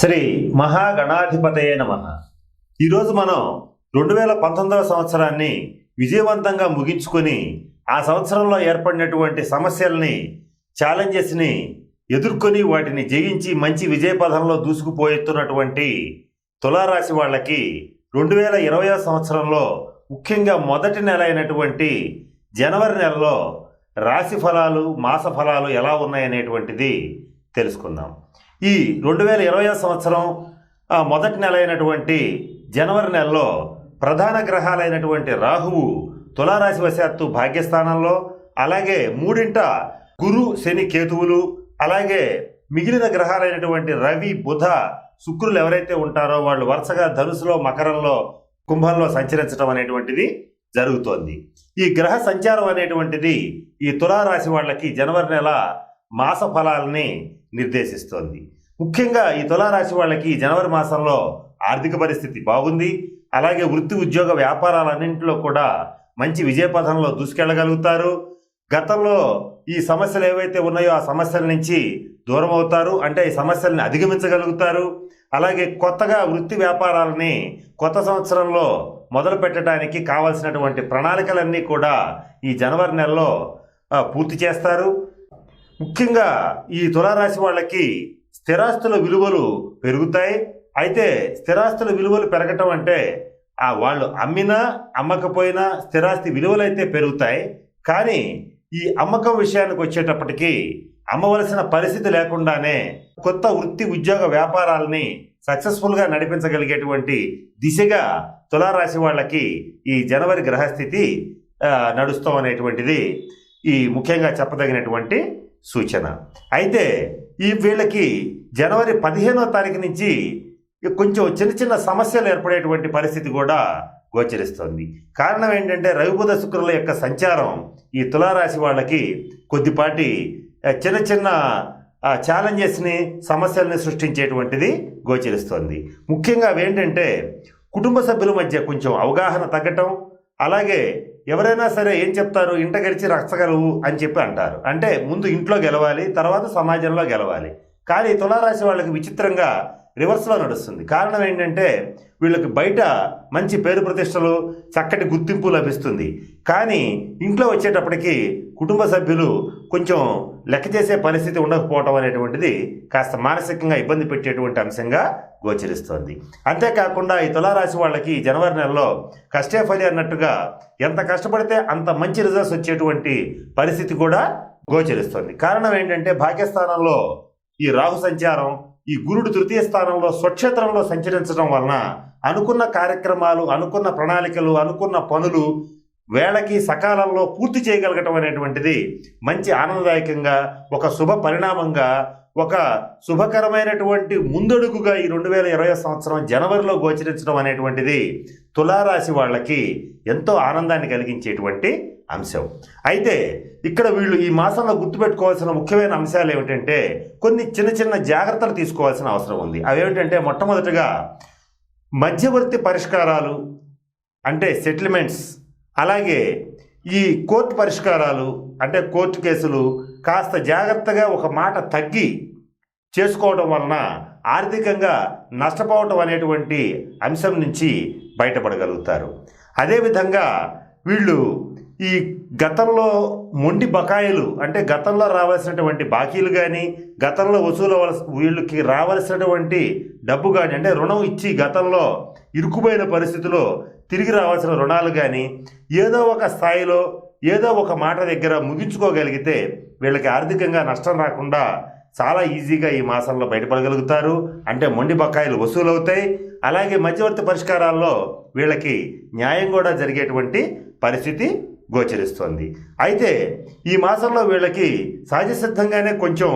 శ్రీ మహాగణాధిపతయే నమ. ఈరోజు మనం రెండు వేల పంతొమ్మిదవ సంవత్సరాన్ని విజయవంతంగా ముగించుకొని ఆ సంవత్సరంలో ఏర్పడినటువంటి సమస్యల్ని ఛాలెంజెస్ని ఎదుర్కొని వాటిని జయించి మంచి విజయ పథంలో దూసుకుపోతున్నటువంటి తులారాశి వాళ్ళకి రెండు వేల ఇరవై సంవత్సరంలో ముఖ్యంగా మొదటి నెల అయినటువంటి జనవరి నెలలో రాశి ఫలాలు మాస ఫలాలు ఎలా ఉన్నాయనేటువంటిది తెలుసుకుందాం. ఈ రెండు వేల ఇరవై సంవత్సరం మొదటి నెల అయినటువంటి జనవరి నెలలో ప్రధాన గ్రహాలైనటువంటి రాహువు తులారాశి వశాత్తు భాగ్యస్థానంలో అలాగే మూడింట గురు శని కేతువులు అలాగే మిగిలిన గ్రహాలైనటువంటి రవి బుధ శుక్రులు ఎవరైతే ఉంటారో వాళ్ళు వరుసగా ధనుసులో మకరంలో కుంభంలో సంచరించడం అనేటువంటిది జరుగుతోంది. ఈ గ్రహ సంచారం అనేటువంటిది ఈ తులారాశి వాళ్ళకి జనవరి నెల మాస ఫలాల్ని నిర్దేశిస్తోంది. ముఖ్యంగా ఈ తులారాశి వాళ్ళకి ఈ జనవరి మాసంలో ఆర్థిక పరిస్థితి బాగుంది. అలాగే వృత్తి ఉద్యోగ వ్యాపారాలన్నింటిలో కూడా మంచి విజయపథంలో దూసుకెళ్ళగలుగుతారు. గతంలో ఈ సమస్యలు ఏవైతే ఉన్నాయో ఆ సమస్యల నుంచి దూరం అవుతారు అంటే ఈ సమస్యల్ని అధిగమించగలుగుతారు. అలాగే కొత్తగా వృత్తి వ్యాపారాలని కొత్త సంవత్సరంలో మొదలు పెట్టడానికి కావాల్సినటువంటి ప్రణాళికలన్నీ కూడా ఈ జనవరి నెలలో పూర్తి చేస్తారు. ముఖ్యంగా ఈ తులారాశి వాళ్ళకి స్థిరాస్తుల విలువలు పెరుగుతాయి. అయితే స్థిరాస్తుల విలువలు పెరగటం అంటే ఆ వాళ్ళు అమ్మినా అమ్మకపోయినా స్థిరాస్తి విలువలు అయితే పెరుగుతాయి. కానీ ఈ అమ్మకం విషయానికి వచ్చేటప్పటికీ అమ్మవలసిన పరిస్థితి లేకుండానే కొత్త వృత్తి ఉద్యోగ వ్యాపారాలని సక్సెస్ఫుల్గా నడిపించగలిగేటువంటి దిశగా తులారాశి వాళ్ళకి ఈ జనవరి గ్రహస్థితి నడుస్తాం అనేటువంటిది ఈ ముఖ్యంగా చెప్పదగినటువంటి సూచన. అయితే ఈ వీళ్ళకి జనవరి పదిహేనో తారీఖు నుంచి కొంచెం చిన్న చిన్న సమస్యలు ఏర్పడేటువంటి పరిస్థితి కూడా గోచరిస్తుంది. కారణం ఏంటంటే రవిబుధ శుక్రుల యొక్క సంచారం ఈ తులారాశి వాళ్ళకి కొద్దిపాటి చిన్న చిన్న ఛాలెంజెస్ని సమస్యల్ని సృష్టించేటువంటిది గోచరిస్తుంది. ముఖ్యంగా అవి ఏంటంటే కుటుంబ సభ్యుల మధ్య కొంచెం అవగాహన తగ్గటం అలాగే ఎవరైనా సరే ఏం చెప్తారు? ఇంట గెలిచి రచ్చగలవు అని చెప్పి అంటారు. అంటే ముందు ఇంట్లో గెలవాలి తర్వాత సమాజంలో గెలవాలి. కానీ తులారాశి వాళ్ళకి విచిత్రంగా రివర్స్లో నడుస్తుంది. కారణం ఏంటంటే వీళ్ళకి బయట మంచి పేరు ప్రతిష్టలు చక్కటి గుర్తింపు లభిస్తుంది. కానీ ఇంట్లో వచ్చేటప్పటికి కుటుంబ సభ్యులు కొంచెం లెక్క చేసే పరిస్థితి ఉండకపోవటం అనేటువంటిది కాస్త మానసికంగా ఇబ్బంది పెట్టేటువంటి అంశంగా గోచరిస్తోంది. అంతేకాకుండా ఈ తులారాశి వాళ్ళకి జనవరి నెలలో కష్టే ఫలి అన్నట్టుగా ఎంత కష్టపడితే అంత మంచి రిజల్ట్స్ వచ్చేటువంటి పరిస్థితి కూడా గోచరిస్తుంది. కారణం ఏంటంటే భాగ్యస్థానంలో ఈ రాహు సంచారం ఈ గురుడు తృతీయ స్థానంలో స్వక్షేత్రంలో సంచరించడం వలన అనుకున్న కార్యక్రమాలు అనుకున్న ప్రణాళికలు అనుకున్న పనులు వేళకి సకాలంలో పూర్తి చేయగలగటం అనేటువంటిది మంచి ఆనందదాయకంగా ఒక శుభ పరిణామంగా ఒక శుభకరమైనటువంటి ముందడుగుగా ఈ రెండు వేల ఇరవై సంవత్సరం జనవరిలో గోచరించడం అనేటువంటిది తులారాశి వాళ్ళకి ఎంతో ఆనందాన్ని కలిగించేటువంటి అంశం. అయితే ఇక్కడ వీళ్ళు ఈ మాసంలో గుర్తుపెట్టుకోవాల్సిన ముఖ్యమైన అంశాలు ఏమిటంటే కొన్ని చిన్న చిన్న జాగ్రత్తలు తీసుకోవాల్సిన అవసరం ఉంది. అవేమిటంటే మొట్టమొదటిగా మధ్యవర్తి పరిష్కారాలు అంటే సెటిల్మెంట్స్ అలాగే ఈ కోర్టు పరిష్కారాలు అంటే కోర్టు కేసులు కాస్త జాగ్రత్తగా ఒక మాట తగ్గి చేసుకోవడం వలన ఆర్థికంగా నష్టపోవటం అనేటువంటి అంశం నుంచి బయటపడగలుగుతారు. అదేవిధంగా వీళ్ళు ఈ గతంలో మొండి బకాయిలు అంటే గతంలో రావాల్సినటువంటి బాకీలు కానీ గతంలో వసూలు వీళ్ళకి రావాల్సినటువంటి డబ్బు కానీ అంటే రుణం ఇచ్చి గతంలో ఇరుకుపోయిన పరిస్థితిలో తిరిగి రావాల్సిన రుణాలు కానీ ఏదో ఒక స్థాయిలో ఏదో ఒక మాట దగ్గర ముగించుకోగలిగితే వీళ్ళకి ఆర్థికంగా నష్టం రాకుండా చాలా ఈజీగా ఈ మాసంలో బయటపడగలుగుతారు. అంటే మొండి బకాయిలు వసూలవుతాయి అలాగే మధ్యవర్తి పరిష్కారాల్లో వీళ్ళకి న్యాయం కూడా జరిగేటువంటి పరిస్థితి గోచరిస్తోంది. అయితే ఈ మాసంలో వీళ్ళకి సహజసిద్ధంగానే కొంచెం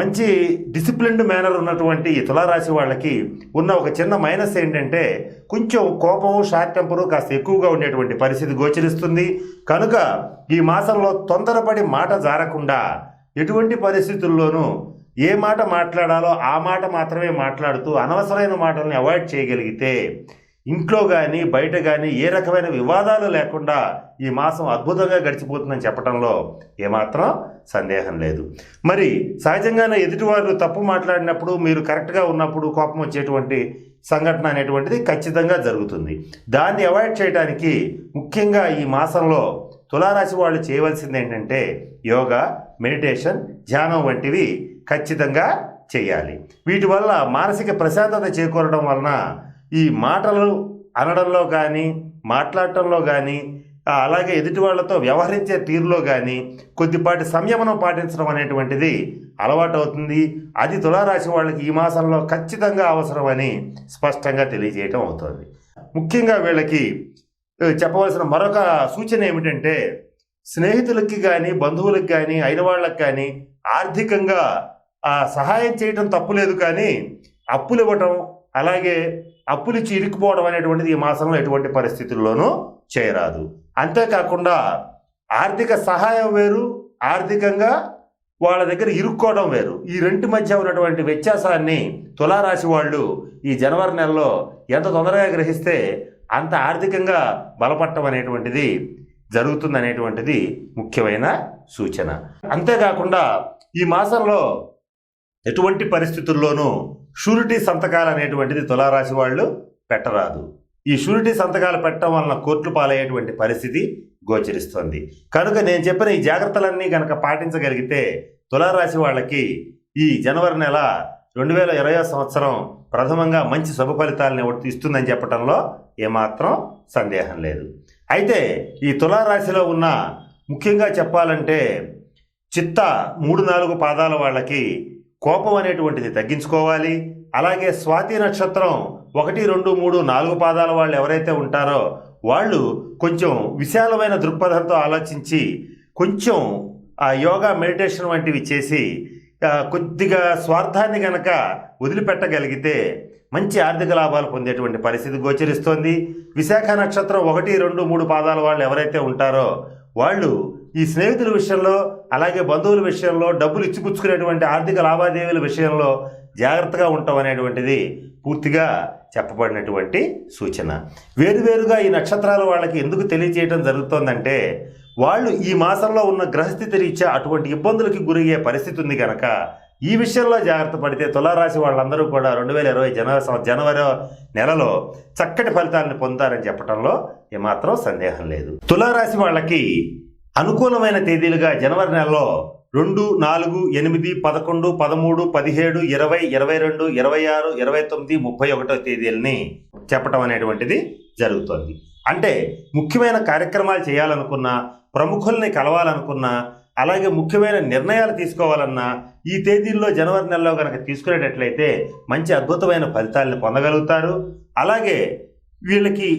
మంచి డిసిప్లిన్డ్ మేనర్ ఉన్నటువంటి ఈ తులారాశి వాళ్ళకి ఉన్న ఒక చిన్న మైనస్ ఏంటంటే కొంచెం కోపము షార్ట్ టెంపరు కాస్త ఎక్కువగా ఉండేటువంటి పరిస్థితి గోచరిస్తుంది. కనుక ఈ మాసంలో తొందరపడి మాట జారకుండా ఎటువంటి పరిస్థితుల్లోనూ ఏ మాట మాట్లాడాలో ఆ మాట మాత్రమే మాట్లాడుతూ అనవసరమైన మాటల్ని అవాయిడ్ చేయగలిగితే ఇంట్లో కానీ బయట కానీ ఏ రకమైన వివాదాలు లేకుండా ఈ మాసం అద్భుతంగా గడిచిపోతుందని చెప్పడంలో ఏమాత్రం సందేహం లేదు. మరి సహజంగానే ఎదుటివారు తప్పు మాట్లాడినప్పుడు మీరు కరెక్ట్గా ఉన్నప్పుడు కోపం వచ్చేటువంటి సంఘటన అనేటువంటిది ఖచ్చితంగా జరుగుతుంది. దాన్ని అవాయిడ్ చేయడానికి ముఖ్యంగా ఈ మాసంలో తులారాశి వాళ్ళు చేయవలసింది ఏంటంటే యోగా మెడిటేషన్ ధ్యానం వంటివి ఖచ్చితంగా చేయాలి. వీటి వల్ల మానసిక ప్రశాంతత చేకూరడం వలన ఈ మాటలు అనడంలో కానీ మాట్లాడటంలో కానీ అలాగే ఎదుటి వాళ్ళతో వ్యవహరించే తీరులో కానీ కొద్దిపాటి సంయమనం పాటించడం అనేటువంటిది అలవాటు అవుతుంది అది తులారాశి వాళ్ళకి ఈ మాసంలో ఖచ్చితంగా అవసరమని స్పష్టంగా తెలియజేయటం అవుతుంది. ముఖ్యంగా వీళ్ళకి చెప్పవలసిన మరొక సూచన ఏమిటంటే స్నేహితులకి కానీ బంధువులకు కానీ అయిన వాళ్ళకి కానీ ఆర్థికంగా సహాయం చేయటం తప్పులేదు కానీ అప్పులు ఇవ్వటం అలాగే అప్పులు ఇచ్చి ఇరుక్కుపోవడం అనేటువంటిది ఈ మాసంలో ఎటువంటి పరిస్థితుల్లోనూ చేయరాదు అంతేకాకుండా ఆర్థిక సహాయం వేరు ఆర్థికంగా వాళ్ళ దగ్గర ఇరుక్కోవడం వేరు. ఈ రెంటి మధ్య ఉన్నటువంటి వ్యత్యాసాన్ని తులారాశి వాళ్ళు ఈ జనవరి నెలలో ఎంత తొందరగా గ్రహిస్తే అంత ఆర్థికంగా బలపడటం అనేటువంటిది జరుగుతుంది అనేటువంటిది ముఖ్యమైన సూచన. అంతేకాకుండా ఈ మాసంలో ఎటువంటి పరిస్థితుల్లోనూ షూరిటీ సంతకాలు అనేటువంటిది తులారాశి వాళ్ళు పెట్టరాదు. ఈ షూరిటీ సంతకాలు పెట్టడం వలన కోర్టులు పాలయ్యేటువంటి పరిస్థితి గోచరిస్తుంది. కనుక నేను చెప్పిన ఈ జాగ్రత్తలన్నీ కనుక పాటించగలిగితే తులారాశి వాళ్ళకి ఈ జనవరి నెల రెండు వేల ఇరవై సంవత్సరం ప్రథమంగా మంచి శుభ ఫలితాలను ఇస్తుందని చెప్పడంలో ఏమాత్రం సందేహం లేదు. అయితే ఈ తులారాశిలో ఉన్న ముఖ్యంగా చెప్పాలంటే చిత్త మూడు నాలుగు పాదాల వాళ్ళకి కోపం అనేటువంటిది తగ్గించుకోవాలి. అలాగే స్వాతి నక్షత్రం ఒకటి రెండు మూడు నాలుగు పాదాల వాళ్ళు ఎవరైతే ఉంటారో వాళ్ళు కొంచెం విశాలమైన దృక్పథంతో ఆలోచించి కొంచెం ఆ యోగా మెడిటేషన్ వంటివి చేసి కొద్దిగా స్వార్థాన్ని గనక వదిలిపెట్టగలిగితే మంచి ఆర్థిక లాభాలు పొందేటువంటి పరిస్థితి గోచరిస్తోంది. విశాఖ నక్షత్రం ఒకటి రెండు మూడు పాదాల వాళ్ళు ఎవరైతే ఉంటారో వాళ్ళు ఈ స్నేహితుల విషయంలో అలాగే బంధువుల విషయంలో డబ్బులు ఇచ్చిపుచ్చుకునేటువంటి ఆర్థిక లావాదేవీల విషయంలో జాగ్రత్తగా ఉండటం అనేటువంటిది పూర్తిగా చెప్పబడినటువంటి సూచన. వేరువేరుగా ఈ నక్షత్రాల వాళ్ళకి ఎందుకు తెలియచేయడం జరుగుతోందంటే వాళ్ళు ఈ మాసంలో ఉన్న గ్రహస్థితి రీత్యా అటువంటి ఇబ్బందులకి గురయ్యే పరిస్థితి ఉంది కనుక ఈ విషయంలో జాగ్రత్త పడితే తులారాశి వాళ్ళందరూ కూడా రెండు వేల ఇరవై జనవరి జనవరి నెలలో చక్కటి ఫలితాలను పొందుతారని చెప్పడంలో ఏమాత్రం సందేహం లేదు. తులారాశి వాళ్ళకి అనుకూలమైన తేదీలుగా జనవరి నెలలో రెండు నాలుగు ఎనిమిది పదకొండు పదమూడు పదిహేడు ఇరవై ఇరవై రెండు ఇరవై ఆరు ఇరవై తొమ్మిది ముప్పై ఒకటో తేదీలని చెప్పటం అనేటువంటిది జరుగుతోంది. అంటే ముఖ్యమైన కార్యక్రమాలు చేయాలనుకున్నా ప్రముఖుల్ని కలవాలనుకున్నా అలాగే ముఖ్యమైన నిర్ణయాలు తీసుకోవాలన్నా ఈ తేదీల్లో జనవరి నెలలో కనుక తీసుకునేటట్లయితే మంచి అద్భుతమైన ఫలితాలను పొందగలుగుతారు. అలాగే వీళ్ళకి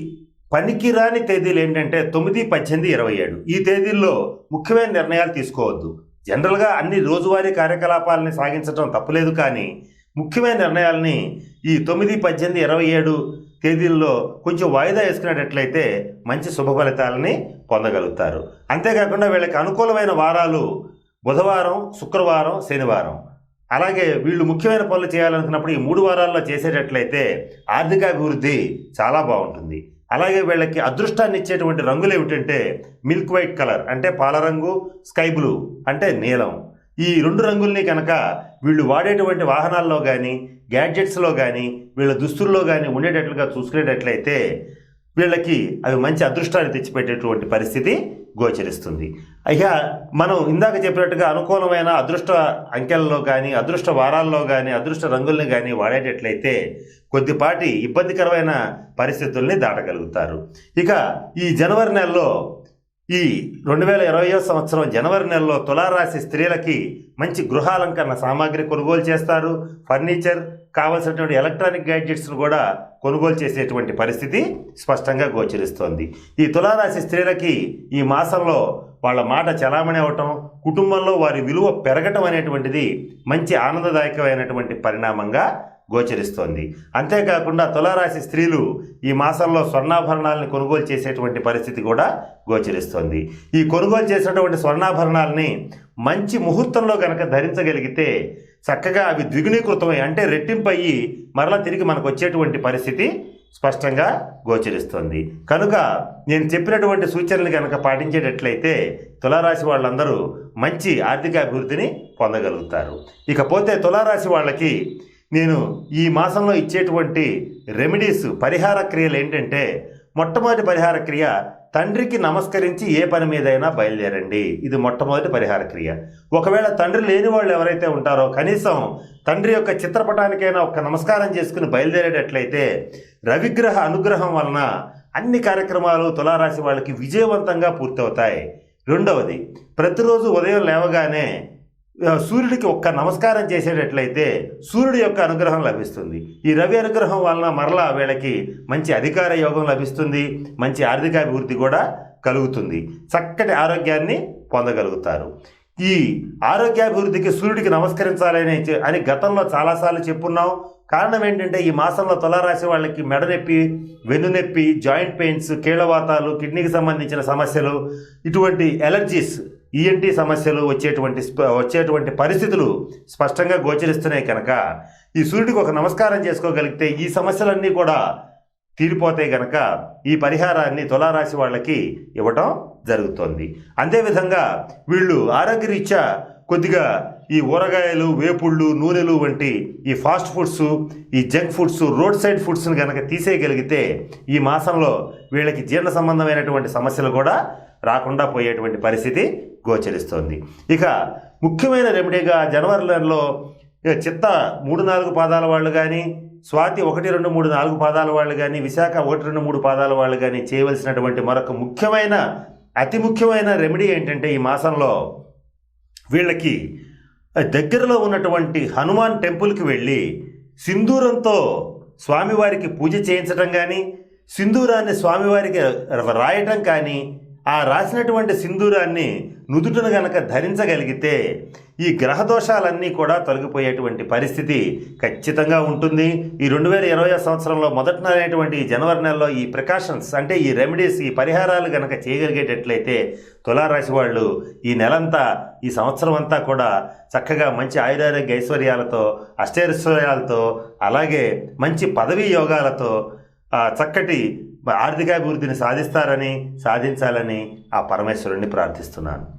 పనికిరాని తేదీలు ఏంటంటే తొమ్మిది పద్దెనిమిది ఇరవై ఏడు. ఈ తేదీల్లో ముఖ్యమైన నిర్ణయాలు తీసుకోవద్దు. జనరల్గా అన్ని రోజువారీ కార్యకలాపాలని సాగించడం తప్పులేదు కానీ ముఖ్యమైన నిర్ణయాల్ని ఈ తొమ్మిది పద్దెనిమిది ఇరవై ఏడు తేదీల్లో కొంచెం వాయిదా వేసుకునేటట్లయితే మంచి శుభ ఫలితాలని పొందగలుగుతారు. అంతేకాకుండా వీళ్ళకి అనుకూలమైన వారాలు బుధవారం శుక్రవారం శనివారం. అలాగే వీళ్ళు ముఖ్యమైన పనులు చేయాలనుకున్నప్పుడు ఈ మూడు వారాల్లో చేసేటట్లయితే ఆర్థికాభివృద్ధి చాలా బాగుంటుంది. అలాగే వీళ్ళకి అదృష్టాన్ని ఇచ్చేటువంటి రంగులు ఏమిటంటే మిల్క్ వైట్ కలర్ అంటే పాలరంగు స్కై బ్లూ అంటే నీలం. ఈ రెండు రంగుల్ని కనుక వీళ్ళు వాడేటువంటి వాహనాల్లో కానీ గ్యాడ్జెట్స్లో కానీ వీళ్ళ దుస్తుల్లో కానీ ఉండేటట్లుగా చూసుకునేటట్లయితే వీళ్ళకి అవి మంచి అదృష్టాన్ని తెచ్చిపెట్టేటువంటి పరిస్థితి గోచరిస్తుంది. అయ్యా మనం ఇందాక చెప్పినట్టుగా అనుకూలమైన అదృష్ట అంకెల్లో కానీ అదృష్ట వారాల్లో కానీ అదృష్ట రంగుల్ని కానీ వాడేటట్లయితే కొద్దిపాటి ఇబ్బందికరమైన పరిస్థితుల్ని దాటగలుగుతారు. ఇక ఈ జనవరి నెలలో ఈ రెండు వేల ఇరవయో సంవత్సరం జనవరి నెలలో తులారాశి స్త్రీలకి మంచి గృహాలంకరణ సామాగ్రి కొనుగోలు చేస్తారు. ఫర్నిచర్ కావలసినటువంటి ఎలక్ట్రానిక్ గ్యాడ్జెట్స్ను కూడా కొనుగోలు చేసేటువంటి పరిస్థితి స్పష్టంగా గోచరిస్తోంది. ఈ తులారాశి స్త్రీలకి ఈ మాసంలో వాళ్ళ మాట చలామణి అవటం కుటుంబంలో వారి విలువ పెరగటం అనేటువంటిది మంచి ఆనందదాయకమైనటువంటి పరిణామంగా గోచరిస్తోంది. అంతేకాకుండా తులారాశి స్త్రీలు ఈ మాసంలో స్వర్ణాభరణాలను కొనుగోలు చేసేటువంటి పరిస్థితి కూడా గోచరిస్తోంది. ఈ కొనుగోలు చేసినటువంటి స్వర్ణాభరణాలని మంచి ముహూర్తంలో కనుక ధరించగలిగితే చక్కగా అవి ద్విగుణీకృతమై అంటే రెట్టింపు అయ్యి మరలా తిరిగి మనకు వచ్చేటువంటి పరిస్థితి స్పష్టంగా గోచరిస్తుంది. కనుక నేను చెప్పినటువంటి సూచనలు కనుక పాటించేటట్లయితే తులారాశి వాళ్ళందరూ మంచి ఆర్థిక అభివృద్ధిని పొందగలుగుతారు. ఇకపోతే తులారాశి వాళ్ళకి నేను ఈ మాసంలో ఇచ్చేటువంటి రెమెడీస్ పరిహార క్రియలు ఏంటంటే మొట్టమొదటి పరిహార క్రియ తండ్రికి నమస్కరించి ఏ పని మీదైనా బయలుదేరండి. ఇది మొట్టమొదటి పరిహార క్రియ. ఒకవేళ తండ్రి లేని వాళ్ళు ఎవరైతే ఉంటారో కనీసం తండ్రి యొక్క చిత్రపటానికైనా ఒక నమస్కారం చేసుకుని బయలుదేరేటట్లయితే రవిగ్రహ అనుగ్రహం వలన అన్ని కార్యక్రమాలు తులారాశి వాళ్ళకి విజయవంతంగా పూర్తవుతాయి. రెండవది ప్రతిరోజు ఉదయం లేవగానే సూర్యుడికి ఒక్క నమస్కారం చేసేటట్లయితే సూర్యుడి యొక్క అనుగ్రహం లభిస్తుంది. ఈ రవి అనుగ్రహం వలన మరలా వీళ్ళకి మంచి అధికార యోగం లభిస్తుంది. మంచి ఆర్థికాభివృద్ధి కూడా కలుగుతుంది. చక్కటి ఆరోగ్యాన్ని పొందగలుగుతారు. ఈ ఆరోగ్యాభివృద్ధికి సూర్యుడికి నమస్కరించాలని అని గతంలో చాలాసార్లు చెప్పున్నాం. కారణం ఏంటంటే ఈ మాసంలో తులారాశి వాళ్ళకి మెడ నొప్పి వెన్ను నొప్పి జాయింట్ పెయిన్స్ కీళ్ళవాతాలు కిడ్నీకి సంబంధించిన సమస్యలు ఇటువంటి ఎలర్జీస్ ఈఎన్టీ సమస్యలు వచ్చేటువంటి స్ప- వచ్చేటువంటి పరిస్థితులు స్పష్టంగా గోచరిస్తున్నాయి కనుక ఈ సూర్యుడికి ఒక నమస్కారం చేసుకోగలిగితే ఈ సమస్యలన్నీ కూడా తీరిపోతాయి గనక ఈ పరిహారాన్ని తులారాశి వాళ్ళకి ఇవ్వటం జరుగుతోంది. అంతేవిధంగా వీళ్ళు ఆరోగ్యరీత్యా కొద్దిగా ఈ ఊరగాయలు వేపుళ్ళు నూనెలు వంటి ఈ ఫాస్ట్ ఫుడ్స్ ఈ జంక్ ఫుడ్స్ రోడ్ సైడ్ ఫుడ్స్ని కనుక తీసేయగలిగితే ఈ మాసంలో వీళ్ళకి జీర్ణ సంబంధమైనటువంటి సమస్యలు కూడా రాకుండా పోయేటువంటి పరిస్థితి గోచరిస్తోంది. ఇక ముఖ్యమైన రెమెడీగా జనవరి నెలలో ఇక చిత్త మూడు నాలుగు పాదాల వాళ్ళు కానీ స్వాతి ఒకటి రెండు మూడు నాలుగు పాదాల వాళ్ళు కానీ విశాఖ ఒకటి రెండు మూడు పాదాల వాళ్ళు కానీ చేయవలసినటువంటి మరొక ముఖ్యమైన అతి ముఖ్యమైన రెమెడీ ఏంటంటే ఈ మాసంలో వీళ్ళకి దగ్గరలో ఉన్నటువంటి హనుమాన్ టెంపుల్కి వెళ్ళి సింధూరంతో స్వామివారికి పూజ చేయించడం కానీ సింధూరాన్ని స్వామివారికి రాయటం కానీ ఆ రాసినటువంటి సింధూరాన్ని నుదుటను గనక ధరించగలిగితే ఈ గ్రహ దోషాలన్నీ కూడా తొలగిపోయేటువంటి పరిస్థితి ఖచ్చితంగా ఉంటుంది. ఈ రెండు వేల ఇరవై సంవత్సరంలో మొదటి నెలైనటువంటి ఈ జనవరి నెలలో ఈ ప్రికాషన్స్ అంటే ఈ రెమెడీస్ ఈ పరిహారాలు గనక చేయగలిగేటట్లయితే తులారాశి వాళ్ళు ఈ నెలంతా ఈ సంవత్సరం అంతా కూడా చక్కగా మంచి ఆయురారోగ్య ఐశ్వర్యాలతో అష్టైశ్వర్యాలతో అలాగే మంచి పదవీ యోగాలతో చక్కటి ఆర్థికాభివృద్ధిని సాధిస్తారని సాధించాలని ఆ పరమేశ్వరుణ్ణి ప్రార్థిస్తున్నాను.